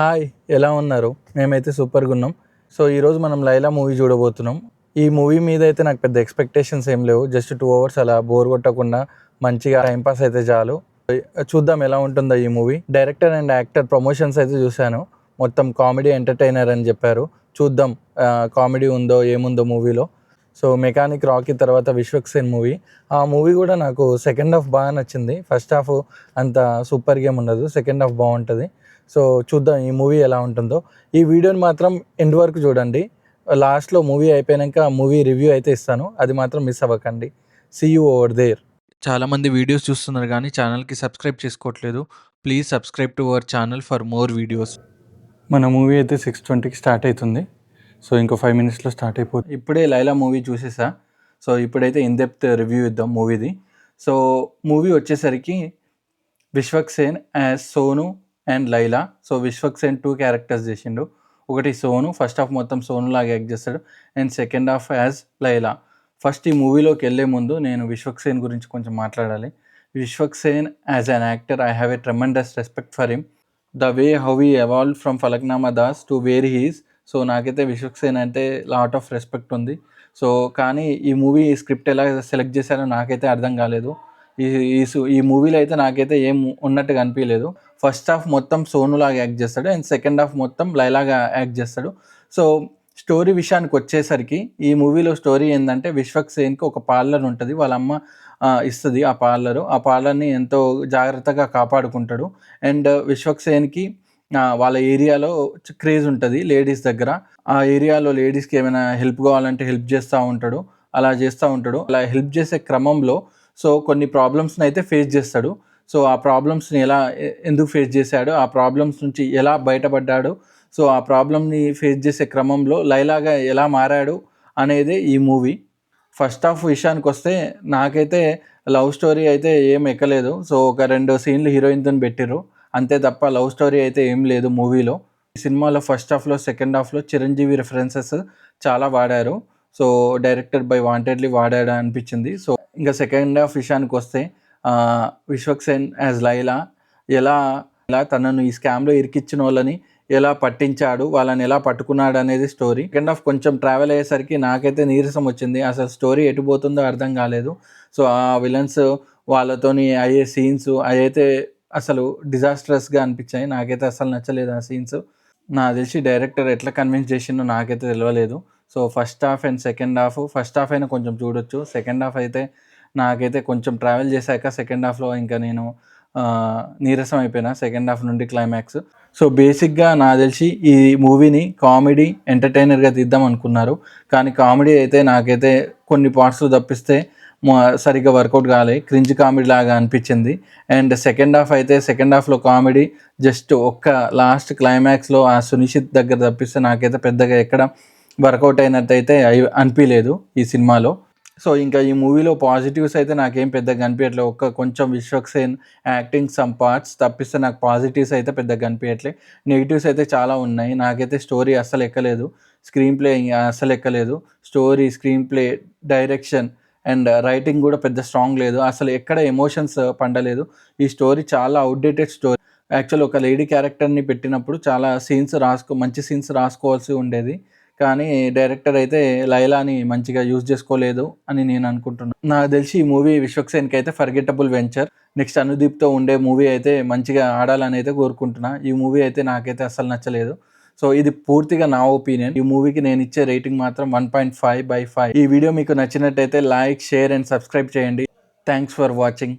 Hi ఎలా ఉన్నారు? మేమైతే సూపర్గా ఉన్నాం. సో ఈరోజు మనం లైలా మూవీ చూడబోతున్నాం. ఈ మూవీ మీద అయితే నాకు పెద్ద ఎక్స్పెక్టేషన్స్ ఏం లేవు. జస్ట్ టూ అవర్స్ అలా బోర్ కొట్టకుండా మంచిగా టైంపాస్ అయితే చాలు. చూద్దాం ఎలా ఉంటుందో ఈ movie. Director and actor promotions అయితే చూశాను. మొత్తం కామెడీ ఎంటర్టైనర్ అని చెప్పారు. చూద్దాం కామెడీ ఉందో ఏముందో మూవీలో. సో మెకానిక్ రాకీ తర్వాత విశ్వక్సేన్ మూవీ ఆ మూవీ కూడా నాకు సెకండ్ హాఫ్ బాగా నచ్చింది. ఫస్ట్ హాఫ్ అంత సూపర్ గేమ్ ఉండదు. సెకండ్ హాఫ్ బాగుంటుంది. సో చూద్దాం ఈ మూవీ ఎలా ఉంటుందో. ఈ వీడియోని మాత్రం ఎండ్ వరకు చూడండి. లాస్ట్లో మూవీ అయిపోయాక మూవీ రివ్యూ అయితే ఇస్తాను. అది మాత్రం మిస్ అవ్వకండి. సీ యూ ఓవర్ దేర్ చాలామంది వీడియోస్ చూస్తున్నారు కానీ ఛానల్కి సబ్స్క్రైబ్ చేసుకోవట్లేదు. Please subscribe to our channel for more videos మన మూవీ అయితే సిక్స్ ట్వంటీకి స్టార్ట్ అవుతుంది. సో ఇంకో ఫైవ్ మినిట్స్లో స్టార్ట్ అయిపోతుంది. ఇప్పుడే లైలా మూవీ చూసేసా. సో ఇప్పుడైతే ఇన్ డెప్త్ రివ్యూ ఇద్దాం మూవీది. సో మూవీ వచ్చేసరికి Vishwak Sen as Sonu and Laila. So Vishwak Sen two characters చేసిండు. ఒకటి సోను ఫస్ట్ హాఫ్ మొత్తం సోను లాగా యాక్ట్ చేస్తాడు. And second half as Laila. First ఈ మూవీలోకి వెళ్ళే ముందు నేను విశ్వక్ సేన్ గురించి కొంచెం మాట్లాడాలి. Vishwak Sen as an actor I have a tremendous respect for him the way how he evolve from Falaknuma Das to where he's so నాకైతే విశ్వక్ సేన్ అంటే లాట్ ఆఫ్ రెస్పెక్ట్ ఉంది. సో కానీ ఈ మూవీ స్క్రిప్ట్ ఎలా సెలెక్ట్ చేశారో నాకైతే అర్థం కాలేదు. ఈ ఈ ఈ మూవీలో అయితే నాకైతే ఏం ఉన్నట్టుగా అనిపించలేదు ఫస్ట్ హాఫ్ మొత్తం సోనులాగా యాక్ట్ చేస్తాడు అండ్ సెకండ్ హాఫ్ మొత్తం లైలాగా యాక్ట్ చేస్తాడు. సో స్టోరీ విషయానికి వచ్చేసరికి ఈ మూవీలో స్టోరీ ఏంటంటే విశ్వక్ సేన్కి ఒక పార్లర్ ఉంటుంది వాళ్ళ అమ్మ ఇస్తుంది ఆ పార్లరు. ఆ పార్లర్ని ఎంతో జాగ్రత్తగా కాపాడుకుంటాడు. అండ్ విశ్వక్ సేన్కి వాళ్ళ ఏరియాలో క్రేజ్ ఉంటుంది లేడీస్ దగ్గర. ఆ ఏరియాలో లేడీస్కి ఏమైనా హెల్ప్ కావాలంటే హెల్ప్ చేస్తూ ఉంటాడు అలా చేస్తూ ఉంటాడు. అలా హెల్ప్ చేసే క్రమంలో సో కొన్ని ప్రాబ్లమ్స్ని అయితే ఫేస్ చేస్తాడు. సో ఆ ప్రాబ్లమ్స్ని ఎలా ఎందుకు ఫేస్ చేశాడు? ఆ ప్రాబ్లమ్స్ నుంచి ఎలా బయటపడ్డాడు? సో ఆ ప్రాబ్లమ్ని ఫేస్ చేసే క్రమంలో లైలాగా ఎలా మారాడు అనేది ఈ మూవీ ఫస్ట్ హాఫ్ విషయానికి వస్తే నాకైతే లవ్ స్టోరీ అయితే ఏం ఎక్కలేదు. సో ఒక రెండు సీన్లు హీరోయిన్తో పెట్టిర్రు. అంతే తప్ప లవ్ స్టోరీ అయితే ఏం లేదు మూవీలో ఈ సినిమాలో ఫస్ట్ హాఫ్లో సెకండ్ హాఫ్లో చిరంజీవి రెఫరెన్సెస్ చాలా వాడారు. సో డైరెక్టర్ బై వాంటెడ్లీ వాడాడు అనిపించింది. సో ఇంకా సెకండ్ హాఫ్ విషయానికి వస్తే విశ్వక్సేన్ యాజ్ లైలా. ఎలా ఎలా తనను ఈ స్కామ్లో ఇరికిచ్చిన వాళ్ళని ఎలా పట్టించాడు వాళ్ళని ఎలా పట్టుకున్నాడు అనేది స్టోరీ. సెకండ్ హాఫ్ కొంచెం ట్రావెల్ అయ్యేసరికి నాకైతే నీరసం వచ్చింది. అసలు స్టోరీ ఎటు పోతుందో అర్థం కాలేదు. సో ఆ విలన్స్ వాళ్ళతోని అయ్యే సీన్స్ అయితే అసలు డిజాస్ట్రస్గా అనిపించాయి. నాకైతే అసలు నచ్చలేదు ఆ సీన్స్ నాకు తెలిసి డైరెక్టర్ ఎట్లా కన్విన్స్ చేసిందో నాకైతే తెలియలేదు so first half and second half first half అయినా కొంచెం చూడొచ్చు. సెకండ్ హాఫ్ అయితే నాకైతే కొంచెం ట్రావెల్ చేశాక సెకండ్ హాఫ్లో ఇంకా నేను నీరసం అయిపోయినా సెకండ్ హాఫ్ నుండి క్లైమాక్స్ సో బేసిక్గా నాకు తెలిసి ఈ మూవీని కామెడీ ఎంటర్టైనర్గా తీద్దాం అనుకున్నారు. కానీ కామెడీ అయితే నాకైతే కొన్ని పార్ట్స్ తప్పిస్తే సరిగ్గా వర్కౌట్ కాలే. క్రింజ్ కామెడీ లాగా అనిపించింది. అండ్ సెకండ్ హాఫ్ అయితే సెకండ్ హాఫ్లో కామెడీ జస్ట్ ఒక్క లాస్ట్ క్లైమాక్స్లో ఆ సునిశ్చిత్ దగ్గర తప్పిస్తే నాకైతే పెద్దగా ఎక్కడ వర్కౌట్ అయినట్టు అయితే అయి- అనిపించలేదు ఈ సినిమాలో. సో ఇంకా ఈ మూవీలో పాజిటివ్స్ అయితే నాకేం పెద్దగా కనిపించట్లేదు ఒక్క కొంచెం Vishwak Sen acting some parts తప్పిస్తే నాకు పాజిటివ్స్ అయితే పెద్దగా కనిపించట్లేదు నెగిటివ్స్ అయితే చాలా ఉన్నాయి. నాకైతే స్టోరీ అస్సలు ఎక్కలేదు. స్క్రీన్ ప్లే అస్సలు ఎక్కలేదు. Story screenplay direction and writing కూడా పెద్ద స్ట్రాంగ్ లేదు. అసలు ఎక్కడ ఎమోషన్స్ పండలేదు. ఈ స్టోరీ చాలా అవుట్డేటెడ్ స్టోరీ. యాక్చువల్ ఒక లేడీ క్యారెక్టర్ని పెట్టినప్పుడు చాలా సీన్స్ రాసుకో మంచి సీన్స్ రాసుకోవాల్సి ఉండేది. కానీ డైరెక్టర్ అయితే లైలాని మంచిగా యూజ్ చేసుకోలేదు అని నేను అనుకుంటున్నాను నాకు తెలిసి ఈ మూవీ విశ్వక్సేన్కి అయితే ఫర్గెటబుల్ వెంచర్ నెక్స్ట్ అనుదీప్తో ఉండే మూవీ అయితే మంచిగా ఆడాలని అయితే కోరుకుంటున్నా. ఈ మూవీ అయితే నాకైతే అసలు నచ్చలేదు. సో ఇది పూర్తిగా నా ఒపీనియన్. ఈ మూవీకి నేను ఇచ్చే రేటింగ్ మాత్రం one point five by five. ఈ వీడియో మీకు నచ్చినట్టయితే లైక్ షేర్ అండ్ సబ్స్క్రైబ్ చేయండి. Thanks for watching.